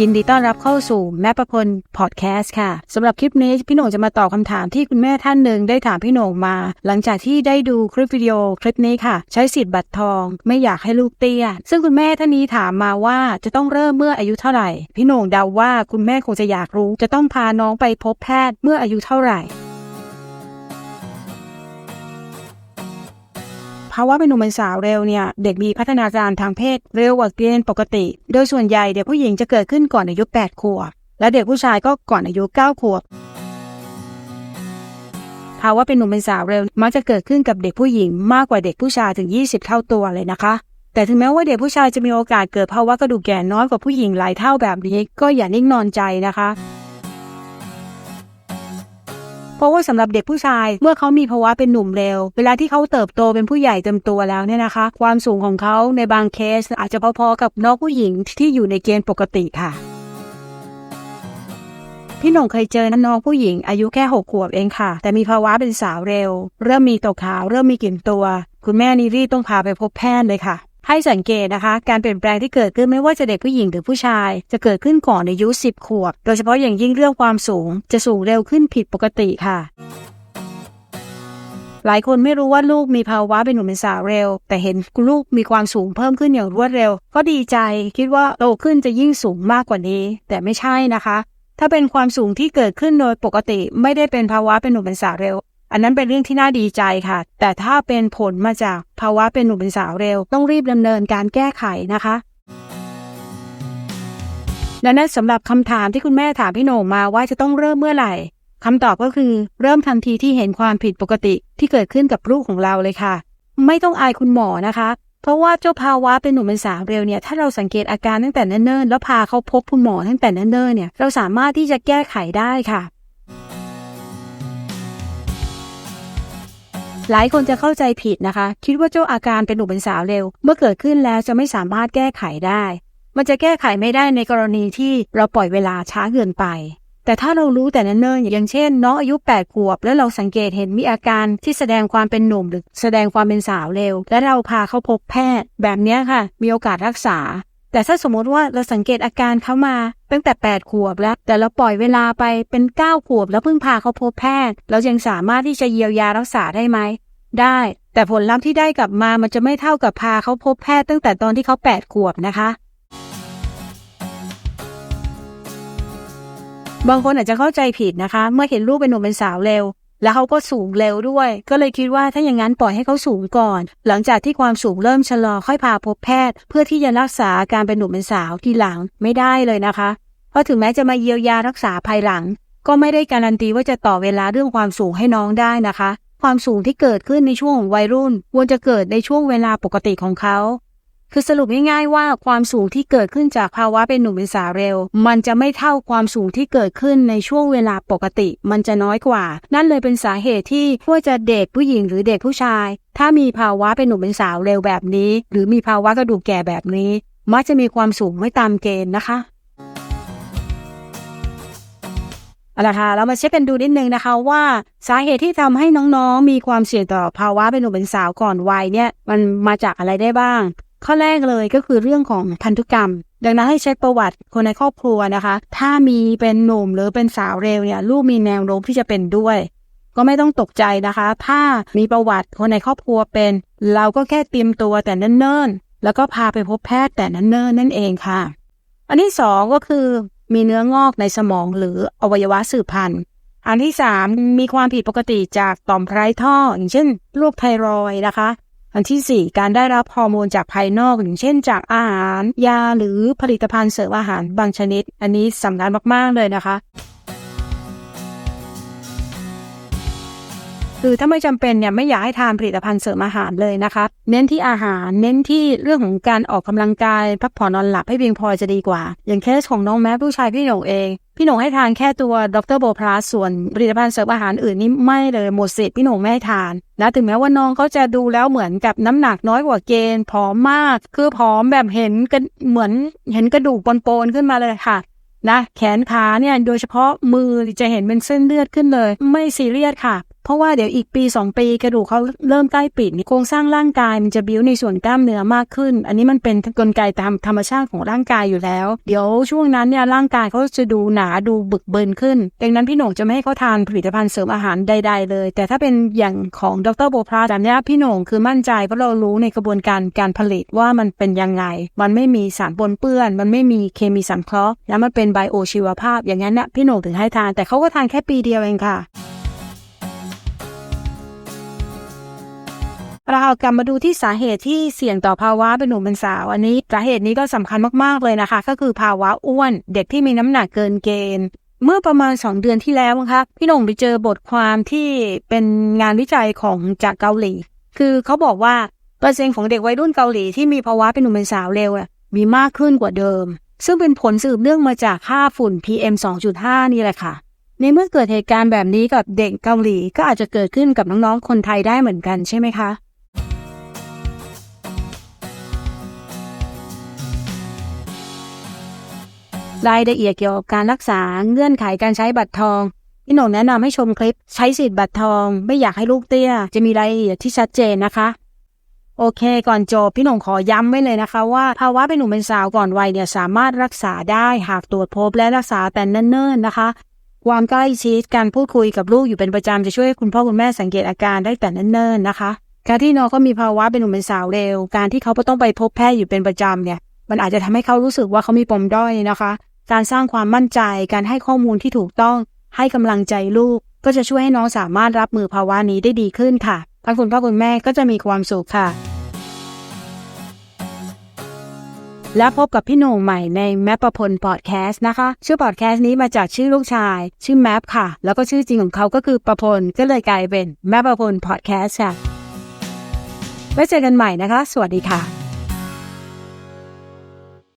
ยินดีต้อนรับเข้าสู่แม่ประพลพอดแคสต์ค่ะสำหรับคลิปนี้พี่โหน่งจะมาตอบคำถามที่คุณแม่ท่านหนึ่งได้ถามพี่โหน่งมา หลังจากที่ได้ดูคลิปวิดีโอคลิปนี้ค่ะ ใช้สิทธิ์บัตรทอง ไม่อยากให้ลูกเตี้ย ซึ่งคุณแม่ท่านนี้ถามมาว่าจะต้องเริ่มเมื่ออายุเท่าไหร่ พี่โหน่งเดาว่าคุณแม่คงจะอยากรู้ จะต้องพาน้องไปพบแพทย์เมื่ออายุเท่าไหร่ ภาวะเป็นหนุ่มเป็นสาวเร็วเนี่ยเด็กมีพัฒนาการทางเพศเร็วกว่าเกณฑ์ปกติ โดยส่วนใหญ่เด็กผู้หญิงจะเกิดขึ้นก่อนอายุ8ขวบและเด็กผู้ชายก็ก่อนอายุ9ขวบภาวะเป็นหนุ่มเป็นสาวเร็วมักจะเกิดขึ้นกับเด็กผู้หญิงมากกว่าเด็กผู้ชายถึง 20 เท่าตัวเลยนะคะ แต่ถึงแม้ว่าเด็กผู้ชายจะมีโอกาสเกิดภาวะกระดูกแก่น้อยกว่าผู้หญิงหลายเท่าแบบนี้ ก็อย่านิ่งนอนใจนะคะ ราะว่าสำหรับเด็กผู้ชาย เมื่อเขามีภาวะเป็นหนุ่มเร็ว เวลาที่เขาเติบโตเป็นผู้ใหญ่เต็มตัวแล้วเนี่ยนะคะ ความสูงของเขาในบางเคสอาจจะพอๆกับน้องผู้หญิงที่อยู่ในเกณฑ์ปกติค่ะพี่หน่งเคยเจอน้องผู้หญิงอายุแค่หกขวบเองค่ะ แต่มีภาวะเป็นสาวเร็ว เริ่มมีตกขาว เริ่มมีกลิ่นตัว คุณแม่นี่รีต้องพาไปพบแพทย์เลยค่ะ ให้สังเกตนะคะ การเปลี่ยนแปลงที่เกิดขึ้นไม่ว่าจะเด็กผู้หญิงหรือผู้ชาย จะเกิดขึ้นก่อนอายุ 10 ขวบ โดยเฉพาะอย่างยิ่งเรื่องความสูง จะสูงเร็วขึ้นผิดปกติค่ะหลายคนไม่รู้ว่าลูกมีภาวะเป็นหนุ่มเป็นสาวเร็ว แต่เห็นลูกมีความสูงเพิ่มขึ้นอย่างรวดเร็ว ก็ดีใจคิดว่าโตขึ้นจะยิ่งสูงมากกว่านี้ แต่ไม่ใช่นะคะ ถ้าเป็นความสูงที่เกิดขึ้นโดยปกติ ไม่ได้เป็นภาวะเป็นหนุ่มเป็นสาวเร็ว อันนั้นเป็นเรื่องที่น่าดีใจค่ะ แต่ถ้าเป็นผลมาจากภาวะเป็นหนุ่มเป็นสาวเร็ว ต้องรีบดำเนินการแก้ไขนะคะดังนั้นสำหรับคำถามที่คุณแม่ถามพี่โหน่งมาว่าจะต้องเริ่มเมื่อไหร่คำตอบก็คือเริ่มทันทีที่เห็นความผิดปกติที่เกิดขึ้นกับลูกของเราเลยค่ะ ไม่ต้องอายคุณหมอนะคะ เพราะว่าเจ้าภาวะเป็นหนุ่มเป็นสาวเร็วเนี่ยถ้าเราสังเกตอาการตั้งแต่เนิ่นๆแล้วพาเขาพบคุณหมอตั้งแต่เนิ่นๆเนี่ยเราสามารถที่จะแก้ไขได้ค่ะ หลายคนจะเข้าใจผิดนะคะ คิดว่าเจ้าอาการเป็นหนุ่มเป็นสาวเร็ว เมื่อเกิดขึ้นแล้วจะไม่สามารถแก้ไขได้ มันจะแก้ไขไม่ได้ในกรณีที่เราปล่อยเวลาช้าเกินไป แต่ถ้าเรารู้แต่เนิ่นๆอย่างเช่น น้องอายุ8ขวบ แล้วเราสังเกตเห็นมีอาการที่แสดงความเป็นหนุ่มหรือแสดงความเป็นสาวเร็ว และเราพาเขาพบแพทย์ แบบนี้ค่ะ มีโอกาสรักษา แต่ถ้าสมมติว่าเราสังเกตอาการเขามาตั้งแต่ 8 ขวบแล้ว แต่เราปล่อยเวลาไปเป็น 9 ขวบ แล้วเพิ่งพาเขาพบแพทย์ เรายังสามารถที่จะเยียวยารักษาได้ไหม ได้ แต่ผลลัพธ์ที่ได้กลับมามันจะไม่เท่ากับพาเขาพบแพทย์ตั้งแต่ตอนที่เขา 8 ขวบนะคะ บางคนอาจจะเข้าใจผิดนะคะ เมื่อเห็นลูกเป็นหนุ่มเป็นสาวเร็ว แล้วเขาก็สูงเร็วด้วย ก็เลยคิดว่าถ้าอย่างนั้นปล่อยให้เขาสูงก่อน หลังจากที่ความสูงเริ่มชะลอค่อยพาพบแพทย์ เพื่อที่จะรักษาการเป็นหนุ่มเป็นสาวทีหลังไม่ได้เลยนะคะ เพราะถึงแม้จะมาเยียวยารักษาภายหลัง ก็ไม่ได้การันตีว่าจะต่อเวลาเรื่องความสูงให้น้องได้นะคะ ความสูงที่เกิดขึ้นในช่วงวัยรุ่นควรจะเกิดในช่วงเวลาปกติของเขา คือสรุปง่ายๆว่าความสูงที่เกิดขึ้นจากภาวะเป็นหนุ่มเป็นสาวเร็ว มันจะไม่เท่าความสูงที่เกิดขึ้นในช่วงเวลาปกติ มันจะน้อยกว่า นั่นเลยเป็นสาเหตุที่ว่าจะเด็กผู้หญิงหรือเด็กผู้ชาย ถ้ามีภาวะเป็นหนุ่มเป็นสาวเร็วแบบนี้ หรือมีภาวะกระดูกแก่แบบนี้ มักจะมีความสูงไม่ตามเกณฑ์นะคะเอาละค่ะเรามาเช็คกันดูนิดนึงนะคะว่าสาเหตุที่ทำให้น้องๆ มีความเสี่ยงต่อภาวะเป็นหนุ่มเป็นสาวก่อนวัยเนี่ยมันมาจากอะไรได้บ้าง ข้อแรกเลยก็คือเรื่องของพันธุกรรม ดังนั้นให้เช็คประวัติคนในครอบครัวนะคะ ถ้ามีเป็นหนุ่มหรือเป็นสาวเร็วเนี่ยลูกมีแนวโน้มที่จะเป็นด้วย ก็ไม่ต้องตกใจนะคะ ถ้ามีประวัติคนในครอบครัวเป็น เราก็แค่เตรียมตัวแต่เนิ่นๆแล้วก็พาไปพบแพทย์แต่เนิ่นๆนั่นเองค่ะ อันที่สองก็คือมีเนื้องอกในสมองหรืออวัยวะสืบพันธุ์อันที่สามมีความผิดปกติจากต่อมไร้ท่อ อย่างเช่นโรคไทรอยนะคะ อันที่สี่การได้รับฮอร์โมนจากภายนอกอย่างเช่น จากอาหาร ยาหรือผลิตภัณฑ์เสริมอาหารบางชนิด อันนี้สำคัญมาก ๆ เลยนะคะ คือถ้าไม่จำเป็นเนี่ยไม่อยากให้ทานผลิตภัณฑ์เสริมอาหารเลยนะคะ เน้นที่อาหาร เน้นที่เรื่องของการออกกำลังกาย พักผ่อนนอนหลับให้เพียงพอจะดีกว่า อย่างเคสของน้องแม้ผู้ชายพี่หนงเอง พี่หนงให้ทานแค่ตัวดรโบพลัสส่วนผลิตภัณฑ์เสริมอาหารอื่นนี่ไม่เลยหมดสิทธิ์พี่หนงไม่ให้ทานนะถึงแม้ว่าน้องเขาจะดูแล้วเหมือนกับน้ำหนักน้อยกว่าเกณฑ์ผอมมาก คือผอมแบบเห็นกันเหมือนเห็นกระดูกปนๆขึ้นมาเลยค่ะนะแขนขาเนี่ยโดยเฉพาะมือจะเห็นเป็นเส้นเลือดขึ้นเลย ไม่ซีเรียสค่ะ เพราะว่าเดี๋ยวอีกปี 2 ปีกระดูกเขาเริ่มใกล้ปิดโครงสร้างร่างกายมันจะบิ้วในส่วนกล้ามเนื้อมากขึ้น อันนี้มันเป็นกลไกตามธรรมชาติของร่างกายอยู่แล้ว เดี๋ยวช่วงนั้นเนี่ยร่างกายเขาจะดูหนาดูบึกเบินขึ้น ดังนั้นพี่หน่งจะไม่ให้เขาทานผลิตภัณฑ์เสริมอาหารใด ๆ เลย แต่ถ้าเป็นอย่างของดรโบพลาสอันเนี้ยพี่หน่งคือมั่นใจเพราะเรารู้ในกระบวนการการผลิตว่ามันเป็นยังไง มันไม่มีสารปนเปื้อน มันไม่มีเคมีสังเคราะห์ แล้วมันเป็นไบโอชีวภาพ อย่างนั้นน่ะพี่หน่งถึงให้ทาน แต่เขาก็ทานแค่ปีเดียวเองค่ะ เรากลับมาดูที่สาเหตุที่เสี่ยงต่อภาวะเป็นหนุ่มเป็นสาว อันนี้สาเหตุนี้ก็สำคัญมากๆเลยนะคะ ก็คือภาวะอ้วนเด็กที่มีน้ำหนักเกินเกณฑ์เมื่อประมาณ 2 เดือนที่แล้วนะคะพี่หน่งไปเจอบทความที่เป็นงานวิจัยของจากเกาหลี คือเขาบอกว่าเปอร์เซ็นต์ของเด็กวัยรุ่นเกาหลีที่มีภาวะเป็นหนุ่มเป็นสาวเร็วมีมากขึ้นกว่าเดิม ซึ่งเป็นผลสืบเนื่องมาจากค่าฝุ่น PM 2.5 นี่แหละค่ะ ในเมื่อเกิดเหตุการณ์แบบนี้กับเด็กเกาหลีก็อาจจะเกิดขึ้นกับน้องๆคนไทยได้เหมือนกันใช่ไหมคะ รายละเอียดเกี่ยวกับการรักษาเงื่อนไขการใช้บัตรทองพี่หน่งแนะนำให้ชมคลิปใช้สิทธิ์บัตรทอง ไม่อยากให้ลูกเตี้ย จะมีรายละเอียดที่ชัดเจนนะคะ โอเค ก่อนจบพี่หน่งขอย้ำไว้เลยนะคะ ว่าภาวะเป็นหนุ่มเป็นสาวก่อนวัยเนี่ยสามารถรักษาได้หากตรวจพบและรักษาแต่เนิ่นๆนะคะ ความใกล้ชิดการพูดคุยกับลูกอยู่เป็นประจำจะช่วยให้คุณพ่อคุณแม่สังเกตอาการได้แต่เนิ่นๆนะคะ การที่น้องเขามีภาวะเป็นหนุ่มเป็นสาวเร็ว การที่เขาต้องไปพบแพทย์อยู่เป็นประจำเนี่ยมันอาจจะทำให้เขารู้สึกว่าเขามีปมด้อยนะคะ การสร้างความมั่นใจ การให้ข้อมูลที่ถูกต้อง ให้กำลังใจลูก ก็จะช่วยให้น้องสามารถรับมือภาวะนี้ได้ดีขึ้นค่ะทั้งคุณพ่อคุณแม่ก็จะมีความสุขค่ะ และพบกับพี่โหน่งใหม่ในแมปประพลพอดแคสต์นะคะ ชื่อพอดแคสต์นี้มาจากชื่อลูกชาย ชื่อแมปค่ะ แล้วก็ชื่อจริงของเขาก็คือประพลก็เลยกลายเป็นแมปประพลพอดแคสต์ค่ะไว้เจอกันใหม่นะคะ สวัสดีค่ะ